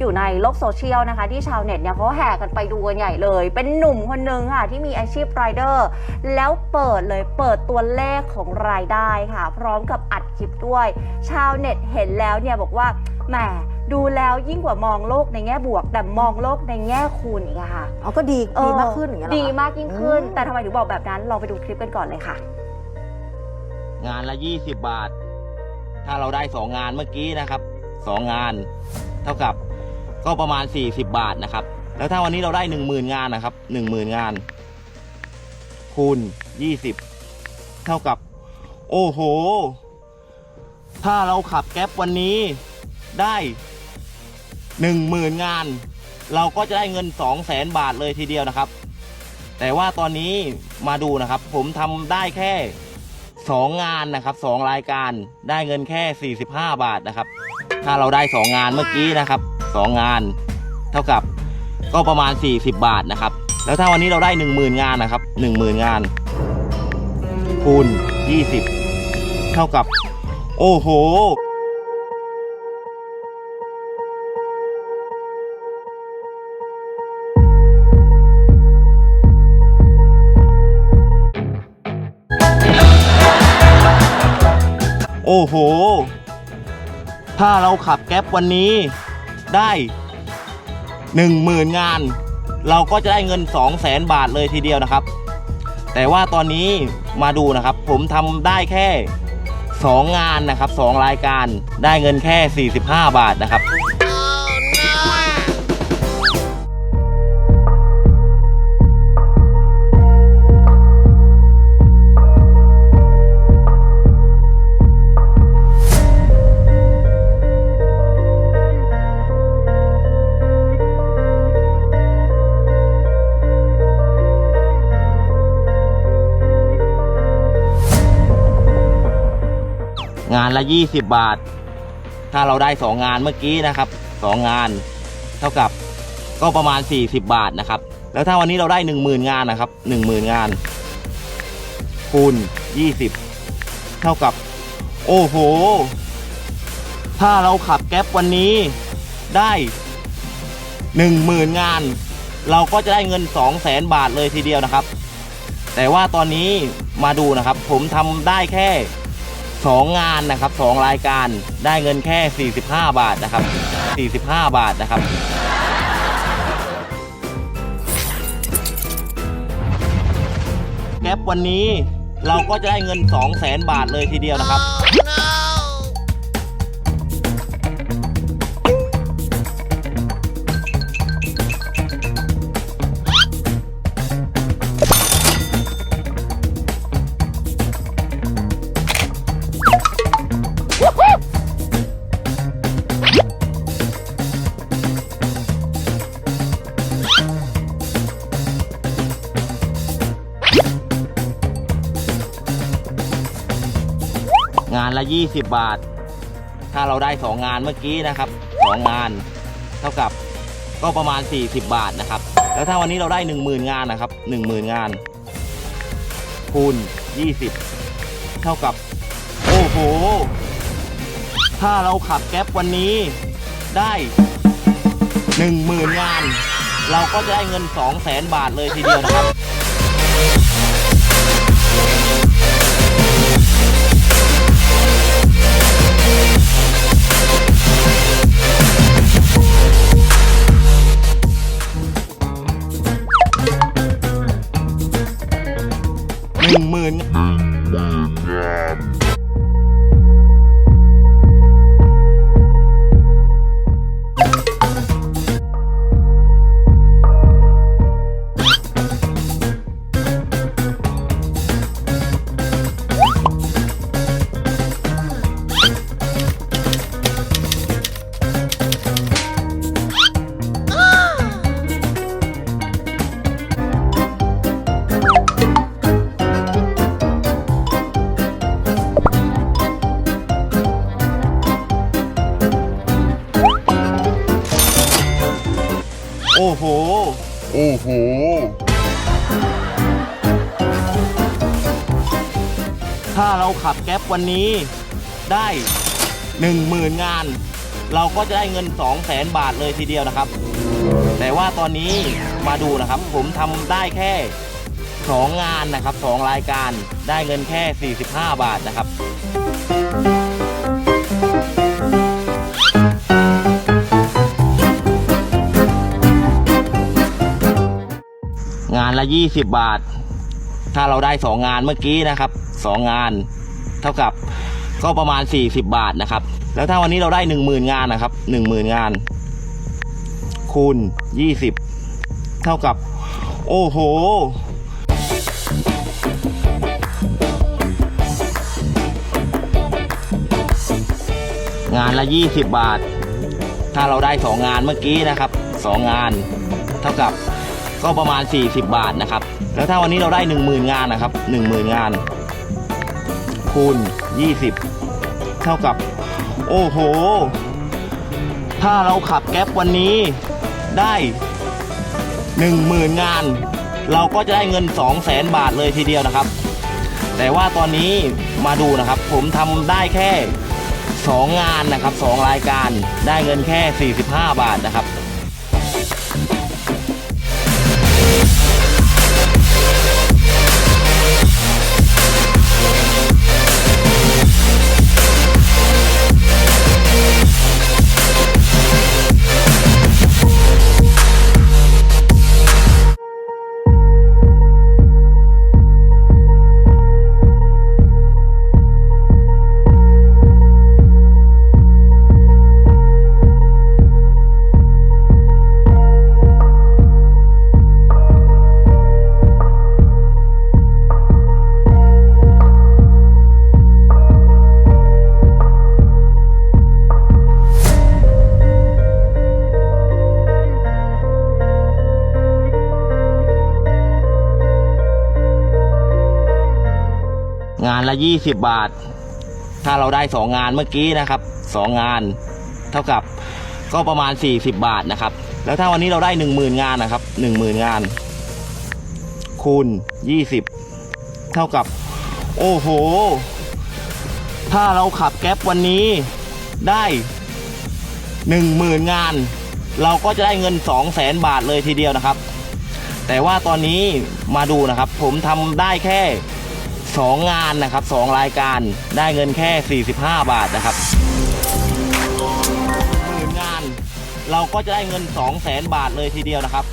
อยู่ในโลกโซเชียลนะคะ ที่ชาวเน็ตเนี่ยเขาแห่กันไปดูกันใหญ่เลย เป็นหนุ่มคนหนึ่งค่ะ ที่มีอาชีพไรเดอร์ แล้วเปิดเลยเปิดตัวเลขของรายได้ค่ะ พร้อมกับอัดคลิปด้วย ชาวเน็ตเห็นแล้วเนี่ยบอกว่าแหมดูแล้วยิ่งกว่ามองโลกในแง่บวก แต่มองโลกในแง่คูณอีกอะค่ะอ๋อก็ดีเออดีมากขึ้นอย่างเงี้ยเหรอดีคะมากยิ่งขึ้นอืมแต่ทำไมถึงบอกแบบนั้นลองไปดูคลิปกันก่อนเลยค่ะ งานละยี่สิบบาท ถ้าเราได้สองงานเมื่อกี้นะครับสองงาน เท่ากับ ก็ประมาณสี่สิบบาทนะครับ แล้วถ้าวันนี้เราได้หนึ่งหมื่นงานนะครับหนึ่งหมื่นงาน คูณยี่สิบเท่ากับ โอ้โห ถ้าเราขับแก๊ปวันนี้ได้หนึ่งหมื่นงาน เราก็จะได้เงินสองแสนบาทเลยทีเดียวนะครับ แต่ว่าตอนนี้มาดูนะครับ ผมทำได้แค่สองงานนะครับสองรายการได้เงินแค่ 45 บาทนะครับ ถ้าเราได้สองงานเมื่อกี้นะครับ สองงาน เท่ากับก็ประมาณ 40 บาทนะครับ แล้วถ้าวันนี้เราได้ 10,000 งานนะครับ 10,000 งาน คูณ 20 เท่ากับ โอ้โหโอ้โห ถ้าเราขับแก๊ปวันนี้ ได้หนึ่งหมื่นงาน เราก็จะได้เงิน 2 0 0แสนบาทเลยทีเดียวนะครับ แต่ว่าตอนนี้มาดูนะครับ ผมทำได้แค่ 2 งานนะครับ 2 รายการได้เงินแค่ 45 บาทนะครับ งานละ 20 บาท ถ้าเราได้ 2 งานเมื่อกี้นะครับ 2 งาน เท่ากับก็ประมาณ 40 บาทนะครับ แล้วถ้าวันนี้เราได้ 10,000 งานนะครับ 10,000 งาน คูณ 20 เท่ากับ โอ้โห ถ้าเราขับแก๊ปวันนี้ได้10,000 งาน เราก็จะได้เงิน 2 0 0แสนบาทเลยทีเดียวนะครับ แต่ว่าตอนนี้มาดูนะครับ ผมทำได้แค่ สองงานนะครับสองรายการได้เงินแค่ 45 บาทนะครับ 45 บาทนะครับแก๊ปวันนี้เราก็จะได้เงิน 2 0 0แสนบาทเลยทีเดียวนะครับ งานละ 20 บาท ถ้าเราได้ 2 งานเมื่อกี้นะครับ 2 งานเท่ากับก็ประมาณ 40 บาทนะครับ แล้วถ้าวันนี้เราได้ 10,000 งานนะครับ 10,000 งาน คูณ 20 เท่ากับ โอ้โห ถ้าเราขับแก๊ปวันนี้ได้ 10,000 งาน เราก็จะได้เงิน 2 0 0แสนบาทเลยทีเดียวนะครับ หนึ่งหมื่นหนึ่งหมื่น โอ้โห ถ้าเราขับแก๊ปวันนี้ได้หนึ่งหมื่นงาน เราก็จะได้เงิน 2 0 0แสนบาทเลยทีเดียวนะครับ แต่ว่าตอนนี้มาดูนะครับ ผมทำได้แค่ 2 งานนะครับ 2 รายการได้เงินแค่ 45 บาทนะครับานละ20บาท ถ้าเราได้2งานเมื่อกี้นะครับ2งาน เท่ากับก็ประมาณ40บาทนะครับ แล้วถ้าวันนี้เราได้10,000งานนะครับ10,000งาน คูณ20เท่ากับ โอ้โหงานละ 20 บาท ถ้าเราได้ 2 งานเมื่อกี้นะครับ 2 งาน เท่ากับ ก็ประมาณ 40 บาทนะครับ แล้วถ้าวันนี้เราได้ 10,000 งานนะครับ 10,000 งาน คูณ 20 เท่ากับ โอ้โห ถ้าเราขับแก๊ปวันนี้ได้ 10,000 งาน เราก็จะได้เงิน 2 0 0แสนบาทเลยทีเดียวนะครับ แต่ว่าตอนนี้มาดูนะครับ ผมทำได้แค่ 2 งานนะครับ 2 รายการได้เงินแค่ 45 บาทนะครับ งานละ20บาท ถ้าเราได้2งานเมื่อกี้นะครับ2งาน เท่ากับก็ประมาณ40บาทนะครับ แล้วถ้าวันนี้เราได้10,000งานนะครับ10,000งาน คูณ20เท่ากับ โอ้โห ถ้าเราขับแก๊ปวันนี้ได้10,000งาน เราก็จะได้เงิน2 0 0แสนบาทเลยทีเดียวนะครับ แต่ว่าตอนนี้มาดูนะครับ ผมทำได้แค่ 2 งานนะครับ 2 รายการได้เงินแค่ 45 บาทนะครับหมื่นงาน เราก็จะได้เงิน 2 0 0แสนบาทเลยทีเดียวนะครับ